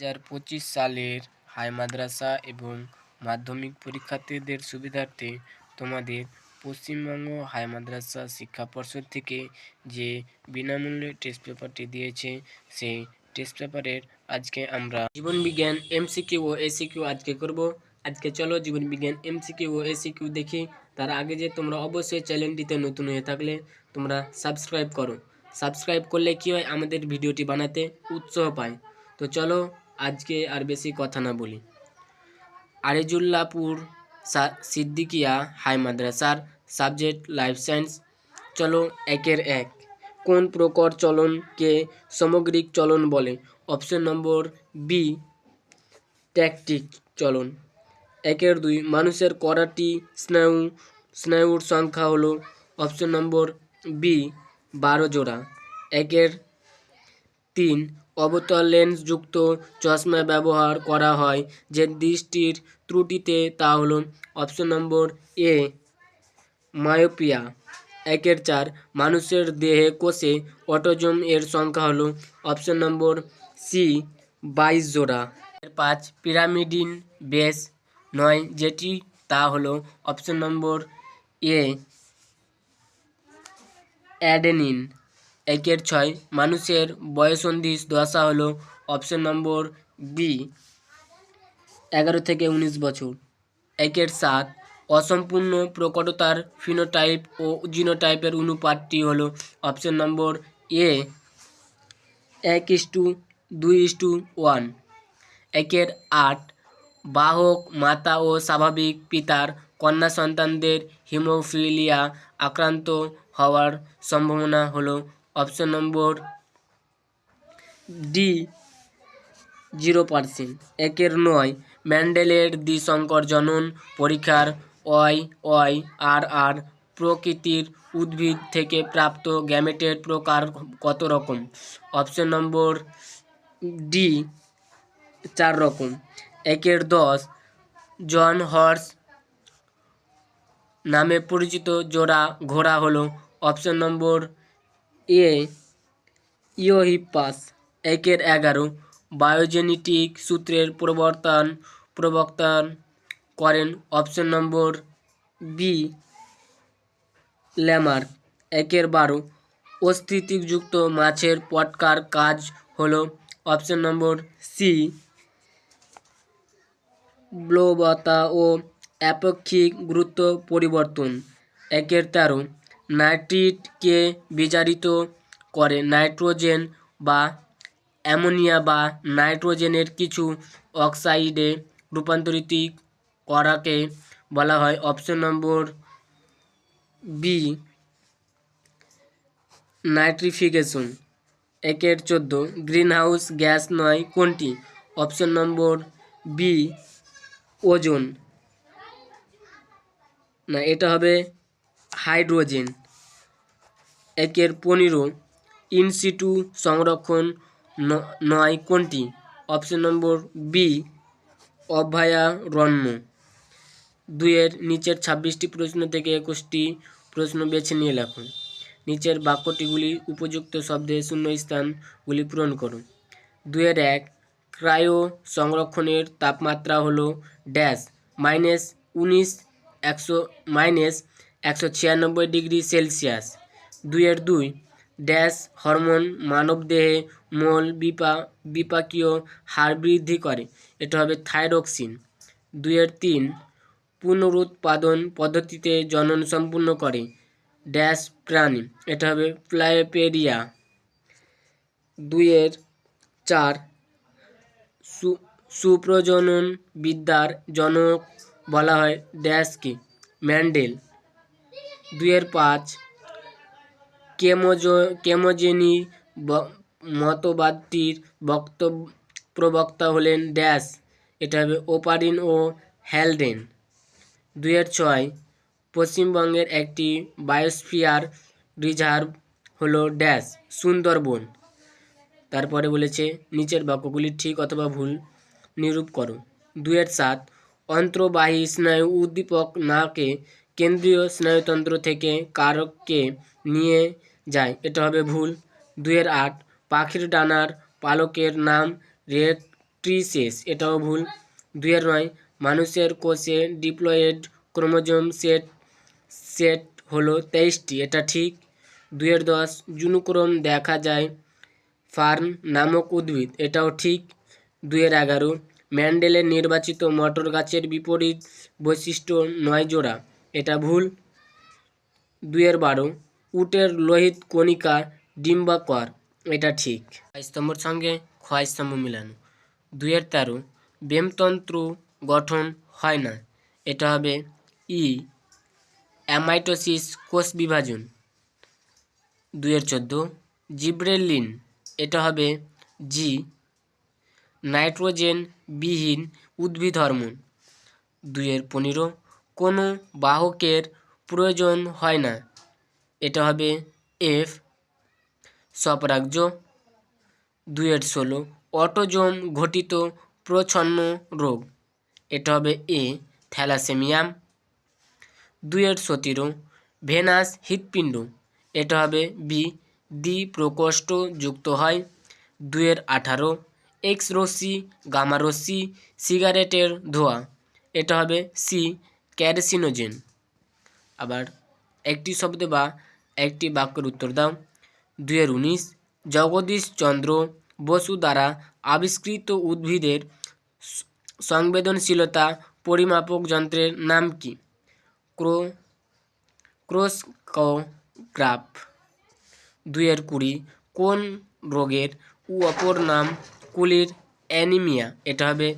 হাজার পঁচিশ সালের হাই মাদ্রাসা এবং মাধ্যমিক পরীক্ষার্থীদের সুবিধার্থে তোমাদের পশ্চিমবঙ্গ হাই মাদ্রাসা শিক্ষা পর্ষদ থেকে যে বিনামূল্যে টেস্ট পেপারটি দিয়েছে, সেই টেস্ট পেপারের আজকে আমরা জীবন বিজ্ঞান এমসিকিউ ও এসিকিউ আজকে করব। আজকে চলো জীবন বিজ্ঞান এমসিকিউ ও এসিকিউ দেখি। তার আগে যে তোমরা অবশ্যই চ্যানেলটিতে নতুন হয়ে থাকলে তোমরা সাবস্ক্রাইব করো। সাবস্ক্রাইব করলে কী হয়? আমাদের ভিডিওটি বানাতে উৎসাহ পায়। তো চলো আজকে আর বেশি কথা না বলি। আরেজুল্লাপুর সিদ্দিকিয়া হাই মাদ্রাসার সাবজেক্ট লাইফ সায়েন্স চলো একের এক। কোন প্রকর চলনকে সামগ্রিক চলন বলে? অপশন নম্বর বি, ট্যাকটিক চলন। একের দুই, মানুষের করাটি স্নায়ু স্নায়ুর সংখ্যা হলো। অপশন নম্বর বি, বারো জোড়া। একের তিন অবতল লেন্সযুক্ত চশমা ব্যবহার করা হয়। যে দৃষ্টির ত্রুটিতে তা হলো অপশন নম্বর এ, মায়োপিয়া। একের চার, মানুষের দেহে কোষে অটোজম এর সংখ্যা হলো অপশন নম্বর সি বাইশ জোড়া এর পাঁচ, পিরামিডিন বেস নয়, যেটি তা হলো অপশন নম্বর এ, অ্যাডেনিন। একের ছয়, মানুষের বয়সন্ধি দশা হলো অপশন নম্বর বি এগারো থেকে উনিশ বছর। একের সাত, অসম্পূর্ণ প্রকটতার ফিনোটাইপ ও জিনোটাইপের অনুপাতটি হলো অপশন নম্বর এ এক ইস্টু, দুই ইস্টু ওয়ান একের আট, বাহক, মাতা ও স্বাভাবিক পিতার কন্যা সন্তানদের হিমোফিলিয়া আক্রান্ত হওয়ার সম্ভাবনা হলো option number D, zero percent. একের নয়, ম্যান্ডেলের দ্বিসংকর জনন পরীক্ষার অয় অয় আর আর প্রকৃতির উদ্ভিদ থেকে প্রাপ্ত গ্যামেটের প্রকার কত রকম? অপশন নম্বর ডি, চার রকম। একের দশ, জন হর্স নামে পরিচিত জোড়া ঘোড়া হলো। অপশন নম্বর এ ইওহিপাস একের এগারো। বায়োজেনেটিক সূত্রের প্রবর্তন প্রবর্তন করেন অপশন নম্বর বি ল্যামার, একের বারো। অস্থিতিযুক্ত মাছের পটকার কাজ হলো অপশন নম্বর সি ব্লোবতা ও আপেক্ষিক গুরুত্ব পরিবর্তন, একের তেরো। নাইট্রিটকে বিজারিত করে নাইট্রোজেন বা অ্যামোনিয়া বা নাইট্রোজেনের কিছু অক্সাইডে রূপান্তরিত করাকে বলা হয় অপশন নম্বর বি, নাইট্রিফিকেশন। একের চোদ্দ, গ্রিনহাউস গ্যাস নয় কোনটি? অপশন নম্বর বি, ওজন। না, এটা হবে হাইড্রোজেন। একের পনেরো ইনসিটু সংরক্ষণ নয় কোনটি? অপশন নম্বর বি অভয়ারণ্য দুইয়ের নিচের ছাব্বিশটি প্রশ্ন থেকে একুশটি প্রশ্ন বেছে নিয়ে লেখো। নিচের বাক্যটিগুলি উপযুক্ত শব্দে শূন্য স্থানগুলি পূরণ করুন দুইয়ের এক, ক্রায়ো সংরক্ষণের তাপমাত্রা হলো ড্যাশ মাইনাস উনিশ একশো, মাইনাস একশো ছিয়ানব্বই ডিগ্রি সেলসিয়াস। দুইয়ের দুই। ড্যাশ, হরমোন, মানবদেহে মোল বিপা, বিপাকীয় হার বৃদ্ধি করে। এটা হবে থাইরক্সিন। দুইয়ের তিন। পুনরুৎপাদন পদ্ধতিতে জনন সম্পূর্ণ করে। ড্যাশ প্রাণী। এটা হবে প্লাইপেরিয়া। দুইয়ের চার। সু, সুপ্রজনন বিদ্যার জনক বলা হয় ড্যাশকে। ম্যান্ডেল। দুইয়ের পাঁচ। কেমোজ, কেমোজেনি মতবাদটির বক্তব্য, প্রবক্তা হলেন ড্যাশ। এটা হবে ওপারিন ও হ্যালডেন দুইয়ের ছয়, পশ্চিমবঙ্গের একটি বায়োস্ফিয়ার রিজার্ভ হলো ড্যাশ, সুন্দরবন। তারপরে বলেছে, নিচের বাক্যগুলি ঠিক অথবা ভুল, নিরূপ করো। দুয়ের সাত, অন্ত্রবাহী স্নায়ু উদ্দীপক নাকে কেন্দ্রীয় স্নায়ুতন্ত্র থেকে কারককে নিয়ে যায়। এটা হবে ভুল। দুয়ের আট। পাখির ডানার পালকের নাম রেক ট্রিসেস এটাও ভুল। দুইয়ের নয়। মানুষের কোষে ডিপ্লয়েড ক্রোমোজোম সেট সেট হলো তেইশটি। এটা ঠিক। দুইয়ের দশ। জুনুক্রোম দেখা যায় ফার্ন নামক উদ্ভিদ। এটাও ঠিক। দুইয়ের এগারো। ম্যান্ডেলের নির্বাচিত মটর গাছের বিপরীত বৈশিষ্ট্য নয় জোড়া। এটা ভুল। দুইয়ের বারো। উটের লোহিত কণিকা ডিম্বাকর, এটা ঠিক। স্তম্ভর সঙ্গে ক্ষয় স্তম্ভ মিলানো। দুইয়ের তেরো, বেমতন্ত্র গঠন হয় না। এটা হবে ই, অ্যামাইটোসিস কোষ বিভাজন। দুইয়ের চোদ্দ, জিব্রেলিন, এটা হবে জি, নাইট্রোজেন বিহীন উদ্ভিদ হরমোন। দুইয়ের পনেরো, কোনো বাহকের প্রয়োজন হয় না। এটা হবে এফ স্বপরাজ্য দুইয়ের ষোলো। অটোজোম ঘটিত প্রচ্ছন্ন রোগ, এটা হবে এ থ্যালাসেমিয়াম দুইয়ের সতেরো, ভেনাস হৃৎপিণ্ড, এটা হবে বি দ্বি প্রকোষ্ঠ যুক্ত হয়। দুইয়ের আঠারো এক্স রশ্মি গামা রশ্মি সিগারেটের ধোঁয়া, এটা হবে সি ক্যারসিনোজেন। আবার একটি শব্দে বা একটি বাক্যের উত্তর দাও। দুইয়ের উনিশ, জগদীশ চন্দ্র বসু দ্বারা আবিষ্কৃত উদ্ভিদের সংবেদনশীলতা পরিমাপক যন্ত্রের নাম কি? ক্রো, ক্রোস্কোগ্রাফ। দুইয়ের কুড়ি, কোন রোগের উ অপর নাম কুলির অ্যানিমিয়া? এটা হবে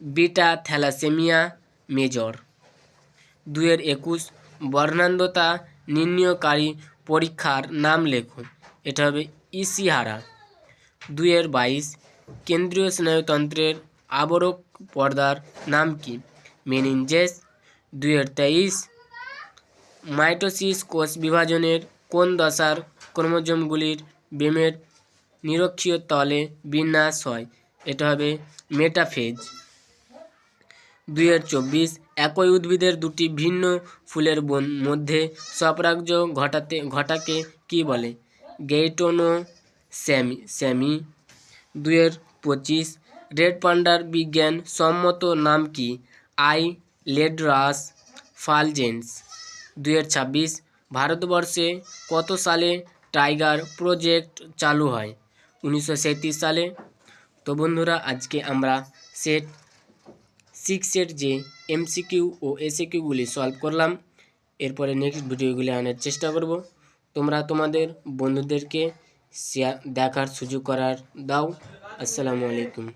বিটা থ্যালাসেমিয়া মেজর। দুইয়ের একুশ, বর্ণান্ধতা নির্ণয়কারী পরীক্ষার নাম লেখুন। এটা হবে ইসিহারা। দুইয়ের বাইশ, কেন্দ্রীয় স্নায়ুতন্ত্রের আবরক পর্দার নাম কি? মেনিনজেস। দুইয়ের তেইশ, মাইটোসিস কোষ বিভাজনের কোন দশার ক্রোমোজোমগুলির বেমের নিরক্ষীয় তলে বিন্যাস হয়? এটা হবে মেটাফেজ। দুইয়ের চব্বিশ একই উদ্ভিদের দুটি ভিন্ন ফুলের মধ্যে স্বপরাজ্য ঘটাতে, ঘটাকে কি বলে? গেইটোনো স্যামি। স্যামি দুইয়ের পঁচিশ রেড পান্ডার বিজ্ঞান সম্মত নাম কি? আই লেডরাস ফালজেন্স। দুইয়ের ছাব্বিশ ভারতবর্ষে কত সালে টাইগার প্রজেক্ট চালু হয়? উনিশশো সাঁইত্রিশ সালে। তো বন্ধুরা, আজকে আমরা সেট সিক্সের যে এমসিকিউ ও এসিকিউগুলি সলভ করলাম, এরপরে নেক্সট ভিডিওগুলি আনার চেষ্টা করব। তোমরা তোমাদের বন্ধুদেরকে শেয়ার দেখার সুযোগ করার দাও। আসসালামু আলাইকুম।